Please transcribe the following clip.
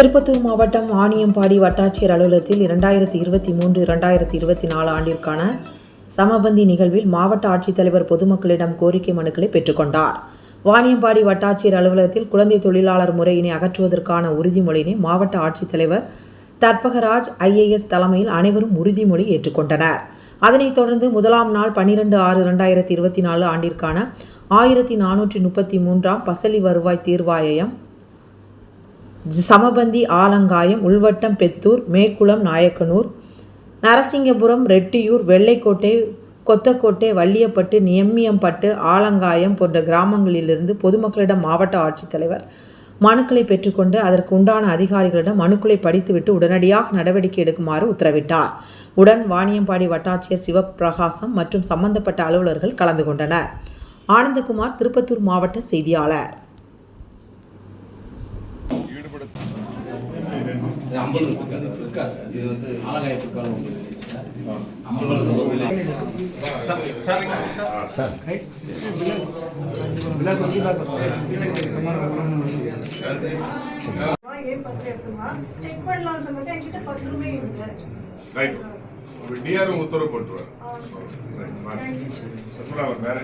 திருப்பத்தூர் மாவட்டம் வாணியம்பாடி வட்டாட்சியர் அலுவலகத்தில் இரண்டாயிரத்தி இருபத்தி மூன்று இரண்டாயிரத்தி இருபத்தி நாலு ஆண்டிற்கான சமபந்தி நிகழ்வில் மாவட்ட ஆட்சித்தலைவர் பொதுமக்களிடம் கோரிக்கை மனுக்களை பெற்றுக்கொண்டார் வாணியம்பாடி வட்டாட்சியர் அலுவலகத்தில் குழந்தை தொழிலாளர் முறையினை அகற்றுவதற்கான உறுதிமொழியினை மாவட்ட ஆட்சித்தலைவர் தற்பகராஜ் ஐஏஎஸ் தலைமையில் அனைவரும் உறுதிமொழி ஏற்றுக்கொண்டனர். அதனைத் தொடர்ந்து முதலாம் நாள் பன்னிரெண்டு ஆறு இரண்டாயிரத்தி இருபத்தி நாலு ஆண்டிற்கான ஆயிரத்தி நானூற்றி முப்பத்தி மூன்றாம் பசலி வருவாய் தீர்வாயம் சமபந்தி ஆலங்காயம் உள்வட்டம் பெத்தூர் மேக்குளம் நாயக்கனூர் நரசிங்கபுரம் ரெட்டியூர் வெள்ளைக்கோட்டை கொத்தக்கோட்டை வள்ளியப்பட்டு நியமியம்பட்டு ஆலங்காயம் போன்ற கிராமங்களிலிருந்து பொதுமக்களிடம் மாவட்ட ஆட்சித்தலைவர் மனுக்களை பெற்றுக்கொண்டு அதற்கு உண்டான அதிகாரிகளிடம் மனுக்களை படித்துவிட்டு உடனடியாக நடவடிக்கை எடுக்குமாறு உத்தரவிட்டார். உடன் வாணியம்பாடி வட்டாட்சியர் சிவபிரகாசம் மற்றும் சம்பந்தப்பட்ட அலுவலர்கள் கலந்து கொண்டனர். ஆனந்தகுமார் திருப்பத்தூர் மாவட்ட செய்தியாளர். இது அம்பலம் இருக்கு சார் இது வந்து ஆலகாய ஏன் பத்து எடுத்துமா செக் பண்ணலாம்னு சொன்னது என்கிட்ட பத்து ரூபாய் இருக்கு ரைட் டிஆர்ஓ உத்தரவு போட்டுருவார் சார் சத்மலா வேற